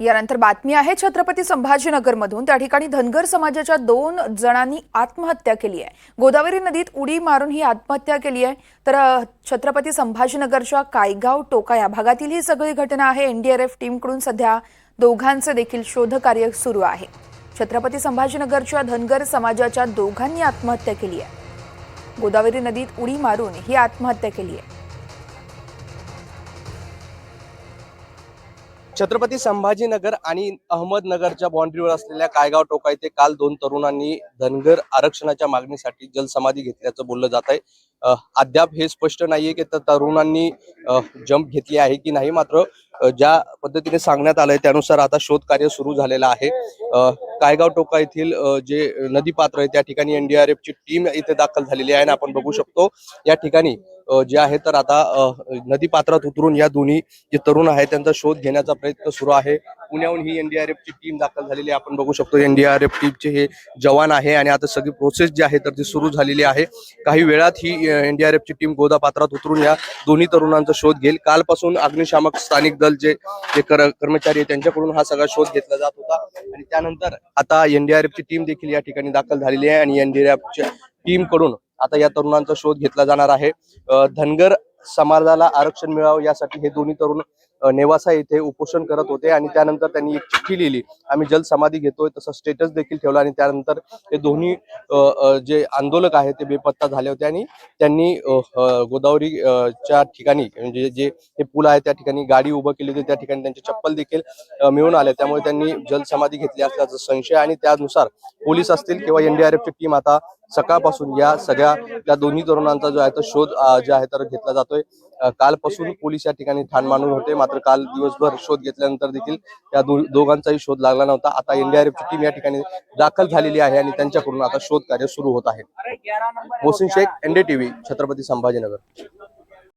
यानंतर बातमी आहे छत्रपती संभाजीनगरमधून. त्या ठिकाणी धनगर समाजाच्या दोन जणांनी आत्महत्या केली आहे. गोदावरी नदीत उडी मारून ही आत्महत्या केली आहे. तर छत्रपती संभाजीनगरच्या कायगाव टोका या भागातील ही सगळी घटना आहे. एनडीआरएफ टीमकडून सध्या दोघांचे देखील शोधकार्य सुरू आहे. छत्रपती संभाजीनगरच्या धनगर समाजाच्या दोघांनी आत्महत्या केली आहे. गोदावरी नदीत उडी मारून ही आत्महत्या केली आहे. छत्रपती संभाजीनगर आणि अहमदनगरच्या बाँड्रीवर असलेल्या कायगाव टोका येथे काल दोन तरुणांनी धनगर आरक्षणाच्या मागणीसाठी जलसमाधी घेतल्याचं बोललं जात आहे. अद्याप हे स्पष्ट नाहीये की त्या तरुणांनी जंप घेतली आहे की नाही. मात्र ज्या पद्धतीने सांगण्यात आलंय त्यानुसार आता शोध कार्य सुरू झालेलं आहे. कायगाव टोका येथील जे नदी पात्र आहे त्या ठिकाणी एनडीआरएफ ची टीम इथे दाखल झालेली आहे आणि आपण बघू शकतो. या ठिकाणी जे आहे तर आता नदी पात्रात उतरून या दोन्ही जे तरुण आहेत त्यांचा शोध घेण्याचा प्रयत्न सुरू आहे. पुण्याहून ही एनडीआरएफ ची टीम दाखल झालेली आहे. आपण बघू शकतो एनडीआरएफ टीमचे हे जवान आहे आणि आता सगळी प्रोसेस जी आहे तर ती सुरू झालेली आहे. काही वेळात ही एनडीआरएफ ची टीम गोदा पात्रात उतरून या दोन्ही तरुणांचा शोध घेईल. कालपासून अग्निशामक स्थानिक दल जे जे कर- कर्मचारी आहेत त्यांच्याकडून हा सगळा शोध घेतला जात होता. आणि त्यानंतर आता एनडीआरएफ ची टीम देखील या ठिकाणी दाखल झालेली आहे आणि एनडीआरएफच्या टीमकडून आता या तरुणांचा शोध घेतला जाणार आहे. धनगर समाजाला आरक्षण मिळावं यासाठी हे दोन्ही तरुण नेवासा येथे उपोषण करत होते आणि त्यानंतर त्यांनी एक चिठ्ठी लिहिली. आम्ही जलसमाधी घेतोय तसं स्टेटस देखील ठेवला आणि त्यानंतर हे दोन्ही जे आंदोलक आहेत ते बेपत्ता झाले होते आणि त्यांनी गोदावरी च्या ठिकाणी म्हणजे जे हे पूल आहे त्या ठिकाणी गाडी उभं केली होती त्या ठिकाणी त्यांचे चप्पल देखील मिळून आले. त्यामुळे त्यांनी जलसमाधी घेतली असल्याचा संशय आणि त्यानुसार पोलीस असतील किंवा एनडीआरएफची टीम आता सकाळपासून या सगळ्या त्या दोन्ही तरुणांचा जो आहे तो शोध जे आहे तर घेतला जातोय. कालपासून पोलीस या ठिकाणी ठाण मांडून होते. मात्र काल दिवसभर शोध घेतल्यानंतर देखील त्या दो- दोघांचाही शोध लागला नव्हता. आता एनडीआरएफची टीम या ठिकाणी दाखल झालेली आहे आणि त्यांच्याकडून आता शोध कार्य सुरू होत आहे. मोहसिन शेख एनडीटीव्ही छत्रपती संभाजीनगर.